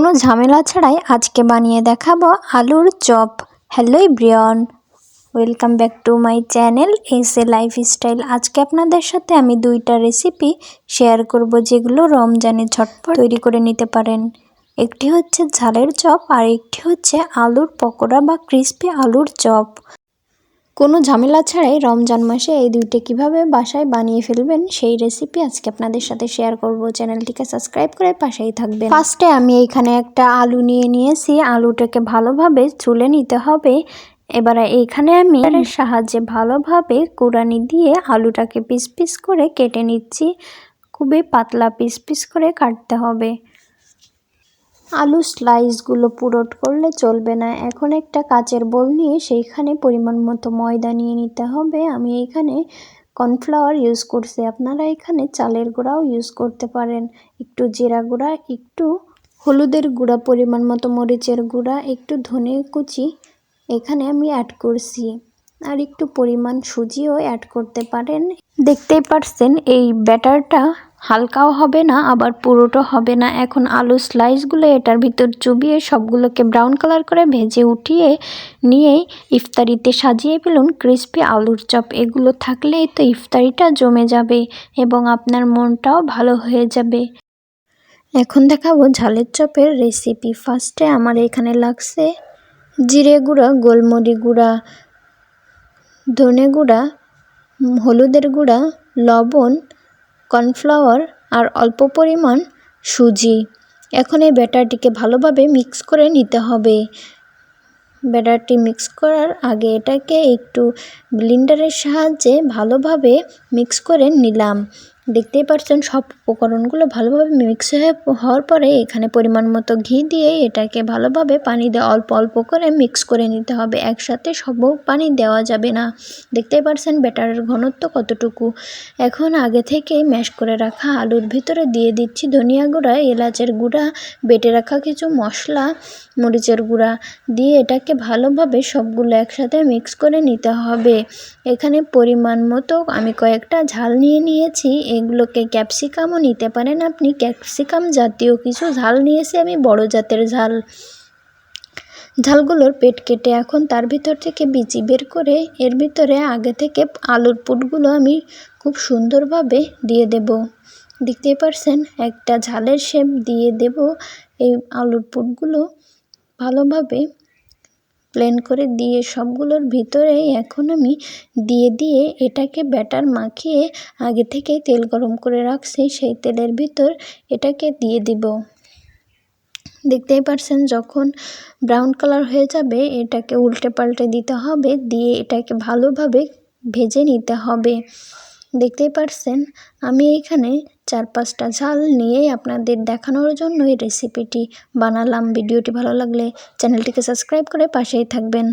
কোনো ঝামেলা ছাড়াই আজকে বানিয়ে দেখাবো আলুর chop. Hello Brian welcome back to my channel S A lifestyle. আজকে আপনাদের সাথে আমি দুইটা রেসিপি শেয়ার করব যেগুলো রমজানে ঝটপট তৈরি করে নিতে পারেন। একটি হচ্ছে ঝালের চপ আর একটি হচ্ছে আলুর পকোড়া বা ক্রিস্পি আলুর চপ। কোনো ঝামেলা ছাড়াই রমজান মাসে এই দুইটা কীভাবে বাসায় বানিয়ে ফেলবেন সেই রেসিপি আজকে আপনাদের সাথে শেয়ার করব। চ্যানেলটিকে সাবস্ক্রাইব করে পাশেই থাকবেন। ফার্স্টে আমি এইখানে একটা আলু নিয়ে নিয়েছি। আলুটাকে ভালোভাবে চুলে নিতে হবে। এবারে এইখানে আমি সাহায্যে ভালোভাবে কুড়ানি দিয়ে আলুটাকে পিস পিস করে কেটে নিচ্ছি। খুবই পাতলা পিস পিস করে কাটতে হবে। আলু স্লাইসগুলো পুরোট করলে চলবে না। এখন একটা কাচের বোল নিয়ে সেইখানে পরিমাণ মতো ময়দা নিয়ে নিতে হবে। আমি এখানে কর্নফ্লাওয়ার ইউজ করছি। আপনারা এখানে চালের গুঁড়াও ইউজ করতে পারেন। একটু জিরা গুঁড়া, একটু হলুদের গুঁড়া, পরিমাণ মতো মরিচের গুঁড়া, একটু ধনে কুচি এখানে আমি অ্যাড করছি। আর একটু পরিমাণ সুজিও অ্যাড করতে পারেন। দেখতেই পারছেন, এই ব্যাটারটা হালকাও হবে না, আবার পুরোটো হবে না। এখন আলু স্লাইসগুলো এটার ভিতর চুবিয়ে সবগুলোকে ব্রাউন কালার করে ভেজে উঠিয়ে নিয়ে ইফতারিতে সাজিয়ে ফেলুন ক্রিস্পি আলুর চপ। এগুলো থাকলেই তো ইফতারিটা জমে যাবে এবং আপনার মনটাও ভালো হয়ে যাবে। এখন দেখাবো ঝালের চপের রেসিপি ফার্স্টে আমার এখানে লাগছে জিরে গুঁড়া গোলমরি গুঁড়া, ধনে গুঁড়া, হলুদের গুঁড়া, লবণ কর্নফ্লাওয়ার আর অল্প পরিমাণ সুজি। এখন এই ব্যাটারটিকে ভালোভাবে মিক্স করে নিতে হবে। ব্যাটারটি মিক্স করার আগে এটাকে একটু ব্লিন্ডারের সাহায্যে ভালোভাবে মিক্স করে নিলাম। দেখতেই পাচ্ছেন সব উপকরণগুলো ভালোভাবে মিক্স হয়ে হওয়ার পরে এখানে পরিমাণ মতো ঘি দিয়ে এটাকে ভালোভাবে পানি দিয়ে অল্প অল্প করে মিক্স করে নিতে হবে। একসাথে সব পানি দেওয়া যাবে না। দেখতেই পাচ্ছেন ব্যাটারের ঘনত্ব কতটুকু। এখন আগে থেকেই ম্যাশ করে রাখা আলুর ভিতরে দিয়ে দিচ্ছি ধনিয়া গুঁড়া, এলাচের গুঁড়া, বেটে রাখা কিছু মশলা, মরিচের গুঁড়া দিয়ে এটাকে ভালোভাবে সবগুলো একসাথে মিক্স করে নিতে হবে। এখানে পরিমাণ মতো আমি কয়েকটা ঝাল নিয়ে নিয়েছি। এগুলোকে ক্যাপসিকামও নিতে পারেন আপনি। ক্যাপসিকাম জাতীয় কিছু ঝাল নিয়েছি আমি, বড় জাতের ঝাল। ঝালগুলোর পেট কেটে এখন তার ভিতর থেকে বিচি বের করে এর ভিতরে আগে থেকে আলুর পুটগুলো আমি খুব সুন্দরভাবে দিয়ে দেব। দেখতে পারছেন, একটা ঝালের শেপ দিয়ে দেব। এই আলুর পুটগুলো ভালোভাবে প্লেন করে দিয়ে সবগুলোর ভিতরে এখন আমি দিয়ে দিয়ে এটাকে ব্যাটার মাখিয়ে আগে থেকেই তেল গরম করে রাখছি, সেই তেলের ভিতর এটাকে দিয়ে দিব। দেখতেই পারছেন যখন ব্রাউন কালার হয়ে যাবে, এটাকে উল্টে পাল্টে দিতে হবে, দিয়ে এটাকে ভালোভাবে ভেজে নিতে হবে। দেখতেই পারছেন, আমি এইখানে চার পাঁচটা ঝাল নিয়েই আপনাদের দেখানোর জন্য এই রেসিপিটি বানালাম। ভিডিওটি ভালো লাগলে চ্যানেলটিকে সাবস্ক্রাইব করে পাশেই থাকবেন।